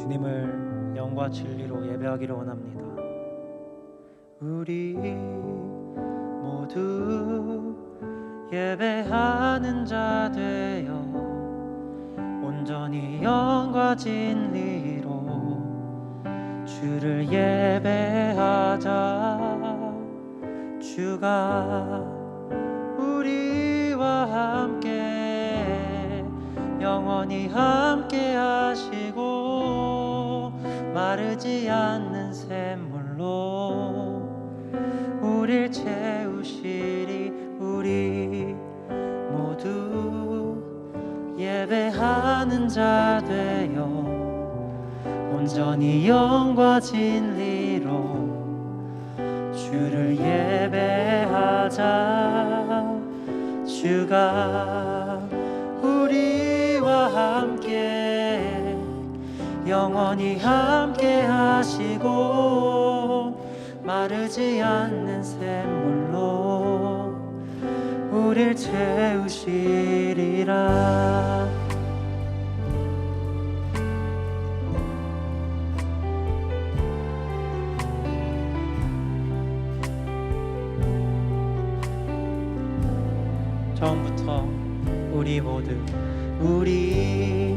주님을 영과 진리로 예배하기를 원합니다. 우리 모두 예배하는 자 되어 온전히 영과 진리로 주를 예배하자 주가 우리와 함께 영원히 함께 하시고 마르지 않는 샘물로 우릴 채우시리 우리 모두 예배하는 자 되어 온전히 영과 진리로 주를 예배하자. 주가 우리와 함께 영원히 함께 하시고 마르지 않는 샘물로 우릴 채우시리라. 처음부터 우리 모두 우리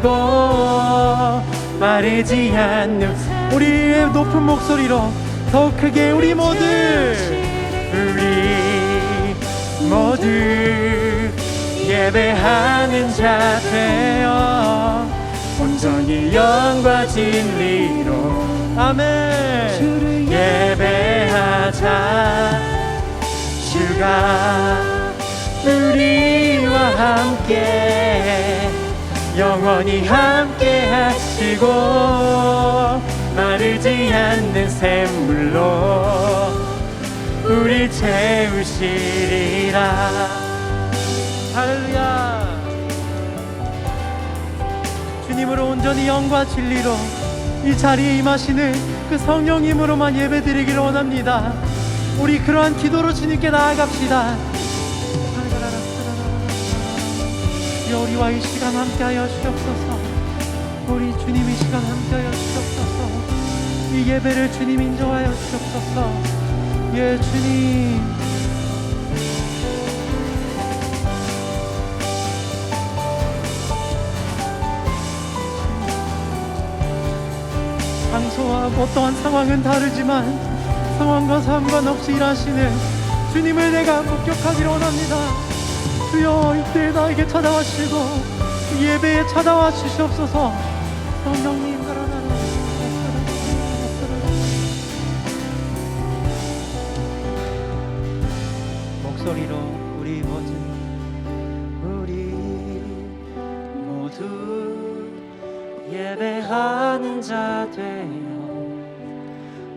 고 마르지 않는 우리의 높은 목소리로 더 크게 우리 모두 우리 모두 예배하는 자 되어 온전히 영과 진리로 아멘. 예배하자. 주가 우리와 함께 영원히 함께 하시고 마르지 않는 샘물로 우리 채우시리라. 할렐루야. 주님으로 온전히 영과 진리로 이 자리에 임하시는 그 성령님으로만 예배드리기를 원합니다. 우리 그러한 기도로 주님께 나아갑시다 우리와 이 시간 함께하여 주옵소서. 우리 주님 이 시간 함께하여 주옵소서. 이 예배를 주님 인정하여 주옵소서. 예 주님. 장소와 어떠한 상황은 다르지만 상황과 상관없이 일하시는 주님을 내가 목격하기를 원합니다 주여 이때 나에게 찾아와시고 예배에 찾아와 주시옵소서. 성령님 목소리로 우리 모두 우리 모두 예배하는 자 되어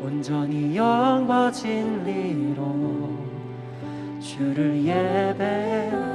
온전히 영과 진리로 주를 예배 우리